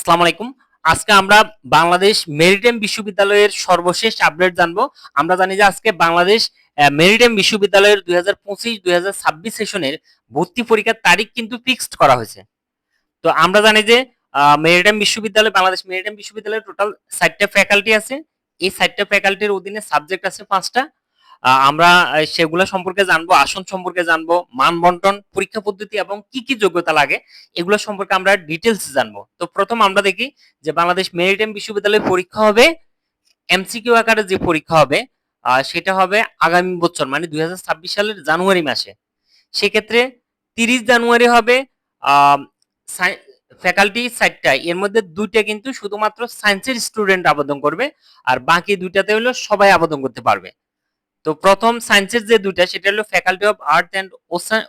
আসসালামু আলাইকুম। আজকে আমরা বাংলাদেশ মেরিটাইম বিশ্ববিদ্যালয়ের সর্বশেষ আপডেট জানব। আমরা জানি যে আজকে বাংলাদেশ মেরিটাইম বিশ্ববিদ্যালয়ের দুই হাজার পঁচিশ, দুই হাজার ছাব্বিশ সেশনের ভর্তি পরীক্ষার তারিখ কিন্তু ফিক্সড করা হয়েছে। তো আমরা জানি যে মেরিটাইম বিশ্ববিদ্যালয়, বাংলাদেশ মেরিটাইম বিশ্ববিদ্যালয়ের টোটাল ষাটটা ফ্যাকাল্টি আছে। এই ষাটটা ফ্যাকাল্টির অধীনে সাবজেক্ট আছে পাঁচটা। আমরা সেগুলো সম্পর্কে জানব, আসন সম্পর্কে জানব মান বন্টন পরীক্ষা পদ্ধতি এবং কি কি যোগ্যতা লাগে, এগুলো সম্পর্কে আমরা ডিটেলস জানব। তো প্রথম আমরা দেখি যে বাংলাদেশ মেরিটাইম বিশ্ববিদ্যালয়ে পরীক্ষা হবে এমসিকিউ আকারে যে পরীক্ষা হবে সেটা হবে আগামী বছর মানে দুই হাজার ছাব্বিশ সালের জানুয়ারি মাসে। সেক্ষেত্রে তিরিশ জানুয়ারি হবে ফ্যাকাল্টি সাইটটা এর মধ্যে দুইটা কিন্তু শুধুমাত্র সায়েন্সের স্টুডেন্ট আবেদন করবে, আর বাকি দুইটাতে হলো সবাই আবেদন করতে পারবে। তো প্রথম সায়েন্সের যে দুইটা, সেটা হলো faculty of earth and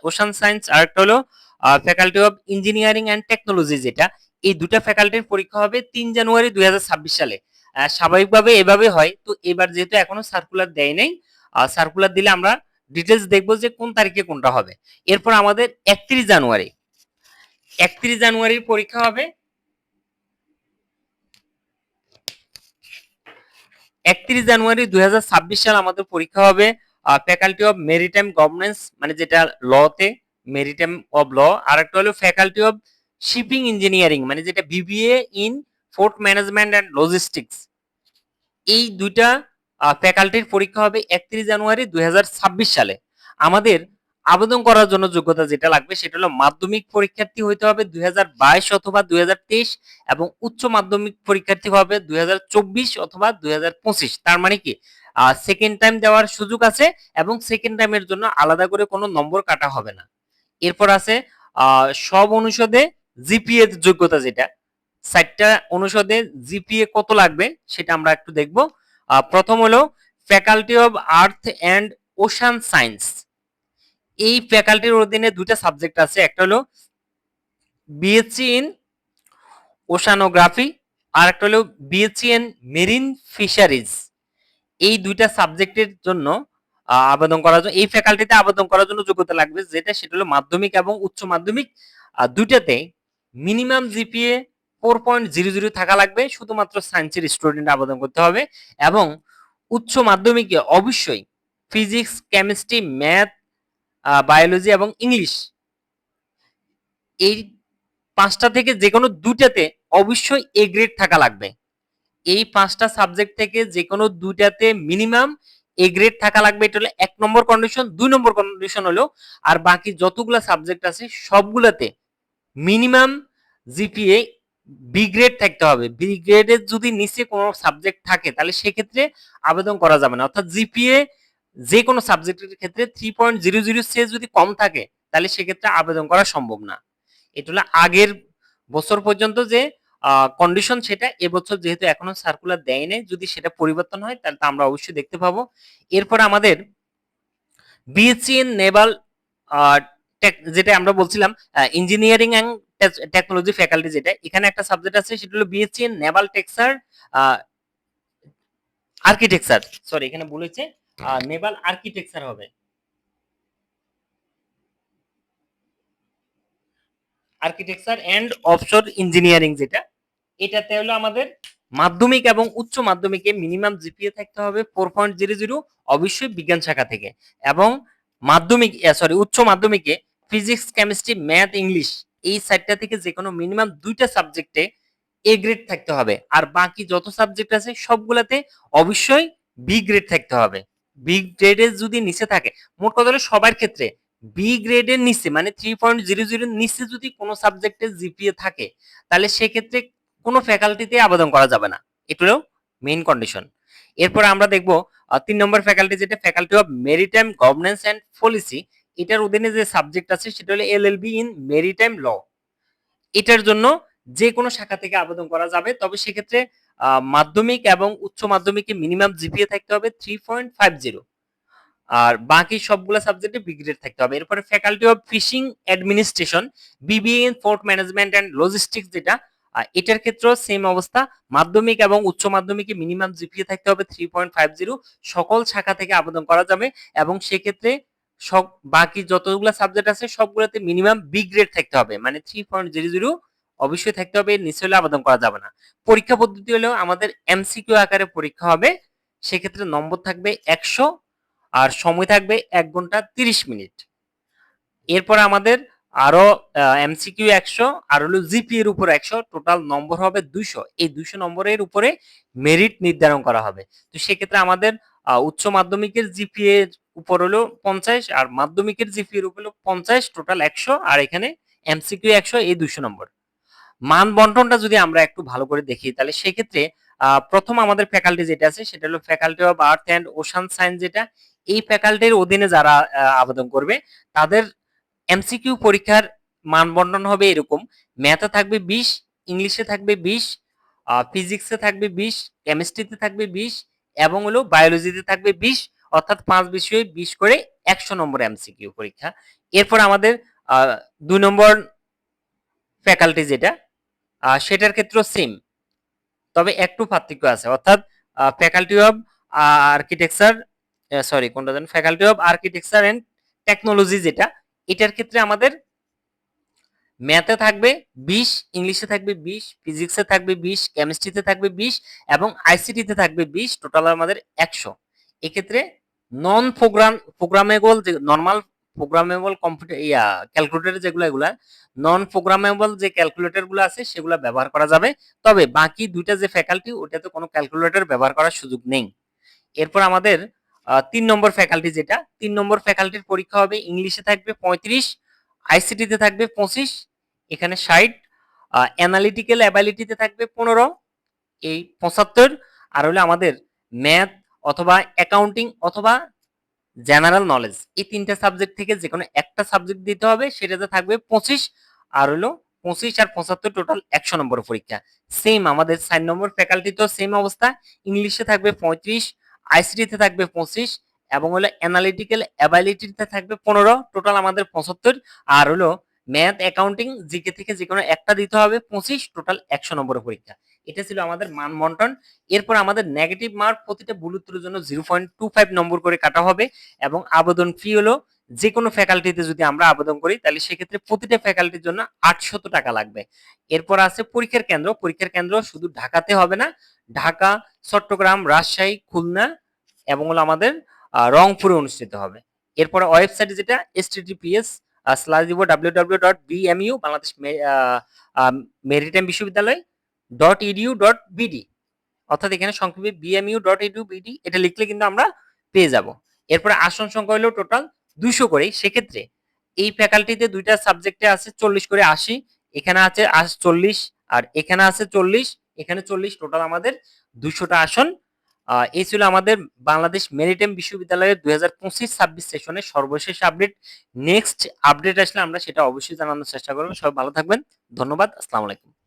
ocean science আর একটা হলো faculty of engineering and technology যেটা। এই দুটা ফ্যাকাল্টির পরীক্ষা হবে তিন জানুয়ারি দুই হাজার ছাব্বিশ সালে। স্বাভাবিকভাবে এভাবে হয়। তো এবার যেহেতু এখনও সার্কুলার দেয় নাই সার্কুলার দিলে আমরা ডিটেলস দেখব যে কোন তারিখে কোনটা হবে। এরপর আমাদের একত্রিশ জানুয়ারি। একত্রিশ জানুয়ারির পরীক্ষা হবে। একত্রিশ জানুয়ারি দুই সাল আমাদের পরীক্ষা হবে ফ্যাকাল্টি অফ মেরিটাইম গভর্নেন্স মানে যেটা লতে মেরিটাইম অফ ল আর একটা হলো ফ্যাকাল্টি অফ শিপিং ইঞ্জিনিয়ারিং মানে যেটা BBA in port management and logistics এই দুইটা ফ্যাকাল্টির পরীক্ষা হবে একত্রিশ জানুয়ারি দুই হাজার ছাব্বিশ সালে। আমাদের আবেদন করার জন্য যোগ্যতা যেটা লাগবে সেটা হলো মাধ্যমিক পরীক্ষার্থী হইতে হবে দুই হাজার বাইশ অথবা দুই হাজার তেইশ এবং উচ্চ মাধ্যমিক পরীক্ষার্থী হবে দুই হাজার চব্বিশ অথবা দুই হাজার পঁচিশ। তার মানে কি? সেকেন্ড টাইম দেওয়ার সুযোগ আছে এবং সেকেন্ড টাইমের জন্য আলাদা করে কোনো নম্বর কাটা হবে না। এরপর আছে সব অনুষদে জিপিএ যোগ্যতা যেটা চারটা অনুষদে জিপিএ কত লাগবে সেটা আমরা একটু দেখব। প্রথম হলো faculty of earth and ocean science এই ফ্যাকাল্টির অধীনে দুটা সাবজেক্ট আছে। একটা হলো বিএসসি ইন ওশানোগ্রাফি আর একটা হলো বিএসসি ইন মেরিন ফিশারিজ এই দুইটা সাবজেক্টের জন্য আবেদন করার জন্য, এই ফ্যাকাল্টিতে আবেদন করার জন্য যোগ্যতা লাগবে, যেটা সেটা হলো মাধ্যমিক এবং উচ্চ মাধ্যমিক। দুইটাতে minimum GPA four point zero zero থাকা লাগবে, শুধুমাত্র সায়েন্সের স্টুডেন্ট আবেদন করতে হবে। এবং উচ্চ মাধ্যমিকে অবশ্যই ফিজিক্স কেমিস্ট্রি ম্যাথ বায়োলজি এবং ইংলিশ এই পাঁচটা থেকে যে কোনো দুটাতে অবশ্যই এ গ্রেড থাকা লাগবে। এই পাঁচটা সাবজেক্ট থেকে যে কোনো দুটাতে মিনিমাম এ গ্রেড থাকা লাগবে। এটা হলো এক নম্বর কন্ডিশন দুই নম্বর কন্ডিশন হলো, আর বাকি যতগুলো সাবজেক্ট আছে, সবগুলোতে মিনিমাম জিপিএ বি গ্রেড থাকতে হবে। বি গ্রেডের যদি নিচে কোনো সাবজেক্ট থাকে, তাহলে সেক্ষেত্রে আবেদন করা যাবে না। অর্থাৎ জিপিএ যে কোনো সাবজেক্টের ক্ষেত্রে থ্রি পয়েন্ট জিরো জিরো সে যদি কম থাকে, তাহলে সেক্ষেত্রে আবেদন করা সম্ভব না। এটা হলো আগের বছর পর্যন্ত যে কন্ডিশন সেটা, এবছর যেহেতু এখনও সার্কুলার দেয় নাই, যদি সেটা পরিবর্তন হয়, তাহলে তো আমরা অবশ্যই দেখতে পাবো। এরপর আমাদের বিএসসি ইন নেভাল যেটা আমরা বলছিলাম ইঞ্জিনিয়ারিং অ্যান্ড টেকনোলজি ফ্যাকাল্টি যেটা, এখানে একটা সাবজেক্ট আছে, সেটা হলো বিএসসি ইন নেভাল টেক্সার আর্কিটেকচার সরি এখানে বলেছে নেভাল আর্কিটেকচার হবে। আর্কিটেকচার এন্ড অফশোর ইঞ্জিনিয়ারিং যেটা এটাতে হলো আমাদের মাধ্যমিক এবং উচ্চ মাধ্যমিকে মিনিমাম জিপিএ থাকতে হবে ফোর পয়েন্ট জিরো জিরো অবশ্যই বিজ্ঞান শাখা থেকে। এবং মাধ্যমিক সরি উচ্চ মাধ্যমিকে ফিজিক্স কেমিস্ট্রি ম্যাথ ইংলিশ এই সাইডটা থেকে যে কোনো মিনিমাম দুইটা সাবজেক্টে এ গ্রেড থাকতে হবে। আর বাকি যত সাবজেক্ট আছে সবগুলাতে অবশ্যই বি গ্রেড থাকতে হবে। বি গ্রেডের যদি নিচে থাকে, মোট কথা হলো সবার ক্ষেত্রে বি গ্রেডের নিচে মানে থ্রি পয়েন্ট জিরো জিরো নিচে যদি কোনো সাবজেক্টে জিপিএ থাকে, তাহলে সেক্ষেত্রে কোনো ফ্যাকাল্টিতে আবেদন করা যাবে না। এটাও মেইন কন্ডিশন এরপর আমরা দেখব তিন নম্বর ফ্যাকাল্টি যেটা faculty of maritime governance and policy এটার অধীনে যে সাবজেক্ট আছে, সেটা হলো L LLB in maritime law এটার জন্য যে কোনো শাখা থেকে আবেদন করা যাবে, তবে সেক্ষেত্রে মাধ্যমিক এবং উচ্চ মাধ্যমিকে মিনিমাম জিপিএ থাকতে হবে থ্রি পয়েন্ট ফাইভ জিরো আর বাকি সবগুলো সাবজেক্টে বি গ্রেড থাকতে হবে। এরপরে faculty of fishing administration BBA in port management and logistics যেটা এটার ক্ষেত্রেও সেম অবস্থা। মাধ্যমিক এবং উচ্চ মাধ্যমিকে মিনিমাম জিপিএ থাকতে হবে থ্রি পয়েন্ট ফাইভ জিরো সকল শাখা থেকে আবেদন করা যাবে এবং সেক্ষেত্রে সব বাকি যতগুলো সাবজেক্ট আছে, সবগুলোতে মিনিমাম বি গ্রেড থাকতে হবে। মানে থ্রি পয়েন্ট জিরো জিরো অবশ্যই থাকতে হবে নিচে হলে আবেদন করা যাবে না। পরীক্ষা পদ্ধতি হলো আমাদের এমসিকিউ আকারে পরীক্ষা হবে, সেক্ষেত্রে নম্বর থাকবে একশো আর সময় থাকবে এক ঘণ্টা তিরিশ মিনিট। এরপর আমাদের আরও এমসিকিউ একশো আর হলো জিপি এর উপর একশো, টোটাল নম্বর হবে দুইশো। এই দুইশো নম্বরের উপরে মেরিট নির্ধারণ করা হবে। তো সেক্ষেত্রে আমাদের উচ্চ মাধ্যমিকের জিপি এর উপর হলো পঞ্চাশ আর মাধ্যমিকের জিপি এর উপর হলো পঞ্চাশ, টোটাল একশো আর এখানে এমসিকিউ একশো, এই দুইশো নম্বর। মান বন্টনটা যদি আমরা একটু ভালো করে দেখি, তাহলে সেক্ষেত্রে প্রথম আমাদের ফ্যাকাল্টি যেটা আছে, সেটা হলো faculty of earth and ocean science যেটা। এই ফ্যাকাল্টির অধীনে যারা আবেদন করবে, তাদের এমসিকিউ পরীক্ষার মান বন্টন হবে এরকম। ম্যাথে থাকবে বিশ, ইংলিশে থাকবে বিশ ফিজিক্সে থাকবে বিশ কেমিস্ট্রিতে থাকবে বিশ, এবং হলো বায়োলজিতে থাকবে বিশ, অর্থাৎ পাঁচ বিষয়ে বিশ করে একশো নম্বর এমসিকিউ পরীক্ষা। এরপর আমাদের দুই নম্বর ফ্যাকাল্টি যেটা সেটার ক্ষেত্রেও সেম তবে একটু পার্থক্য আছে, অর্থাৎ ফ্যাকাল্টি অফ আর্কিটেকচার সরি কোনটা জানেন faculty of architecture and technology যেটা, এটার ক্ষেত্রে আমাদের ম্যাথে থাকবে বিশ ইংলিশে থাকবে বিশ ফিজিক্সে থাকবে বিশ কেমিস্ট্রিতে থাকবে বিশ, এবং আইসিটিতে থাকবে বিশ টোটাল আমাদের একশো। এক্ষেত্রে নন প্রোগ্রাম প্রোগ্রামেবল যে নর্মাল প্রোগ্রামেবল কম্পিউটার ইয়া ক্যালকুলেটর যেগুলো, এগুলা নন প্রোগ্রামেবল যে ক্যালকুলেটরগুলো আছে, সেগুলো ব্যবহার করা যাবে। তবে বাকি দুইটা যে ফ্যাকাল্টি ওটাতে কোনো ক্যালকুলেটর ব্যবহার করার সুযোগ নেই। এরপর আমাদের তিন নম্বর ফ্যাকাল্টি যেটা, তিন নম্বর ফ্যাকাল্টির পরীক্ষা হবে ইংলিশে থাকবে পঁয়ত্রিশ আইসিটিতে থাকবে পঁচিশ, এখানে ষাট অ্যানালিটিক্যাল অ্যাবিলিটিতে থাকবে পনেরো, এই পঁচাত্তর, আর হলো আমাদের ম্যাথ অথবা অ্যাকাউন্টিং অথবা জেনারেল নলেজ। এই তিনটা সাবজেক্ট থেকে যে কোনো একটা সাবজেক্ট দিতে হবে সেটাতে থাকবে পঁচিশ, আর হলো পঁচিশ আর পঁচাত্তর টোটাল একশো নম্বর পরীক্ষা। সেম আমাদের চার নম্বর ফ্যাকাল্টিতেও সেম অবস্থা। ইংলিশে থাকবে পঁয়ত্রিশ আইসিটিতে থাকবে পঁচিশ, এবং হলো অ্যানালিটিক্যাল অ্যাবিলিটিতে থাকবে পনেরো টোটাল আমাদের পঁচাত্তর, আর হলো ম্যাথ অ্যাকাউন্টিং জিকে থেকে যে কোনো একটা দিতে হবে পঁচিশ টোটাল একশো নম্বরের পরীক্ষা। এটা ছিল আমাদের মান বন্টন। এরপর আমাদের নেগেটিভ মার্ক প্রতিটা ভুল উত্তরের জন্য zero point two five number করে কাটা হবে এবং আবেদন ফি হলো যে কোনো ফ্যাকাল্টিতে যদি আমরা আবেদন করি, তাহলে সেক্ষেত্রে প্রতিটা ফ্যাকাল্টির জন্য আটশত টাকা লাগবে। এরপর আছে পরীক্ষার কেন্দ্র। পরীক্ষার কেন্দ্র শুধু ঢাকাতে হবে না, ঢাকা, চট্টগ্রাম, রাজশাহী, খুলনা এবং হলো আমাদের রংপুরে অনুষ্ঠিত হবে। এরপরে ওয়েবসাইট যেটা এস টিটিপিএস স্ল্যাশ দিব W W dot BMU Bangladesh maritime বিশ্ববিদ্যালয় ডট ইডিউ ডট বিডি অর্থাৎ এখানে সংক্ষেপে বিএমইউ ডট ইডিউ বিডি এটা লিখলে কিন্তু আমরা পেয়ে যাব। এরপরে আসন সংখ্যা হলো টোটাল দুইশো করে সেক্ষেত্রে এই ফ্যাকাল্টিতে দুইটা সাবজেক্টে আছে চল্লিশ করে আশি, এখানে আছে চল্লিশ, আর এখানে আছে চল্লিশ, এখানে চল্লিশ টোটাল আমাদের দুইশোটা আসন। এই ছিল আমাদের বাংলাদেশ মেরিটাইম বিশ্ববিদ্যালয়ের দুই হাজার পঁচিশ ছাব্বিশ সেশনের সর্বশেষ আপডেট। নেক্সট আপডেট আসলে আমরা সেটা অবশ্যই জানানোর চেষ্টা করব। সবাই ভালো থাকবেন। ধন্যবাদ। আসসালামু আলাইকুম।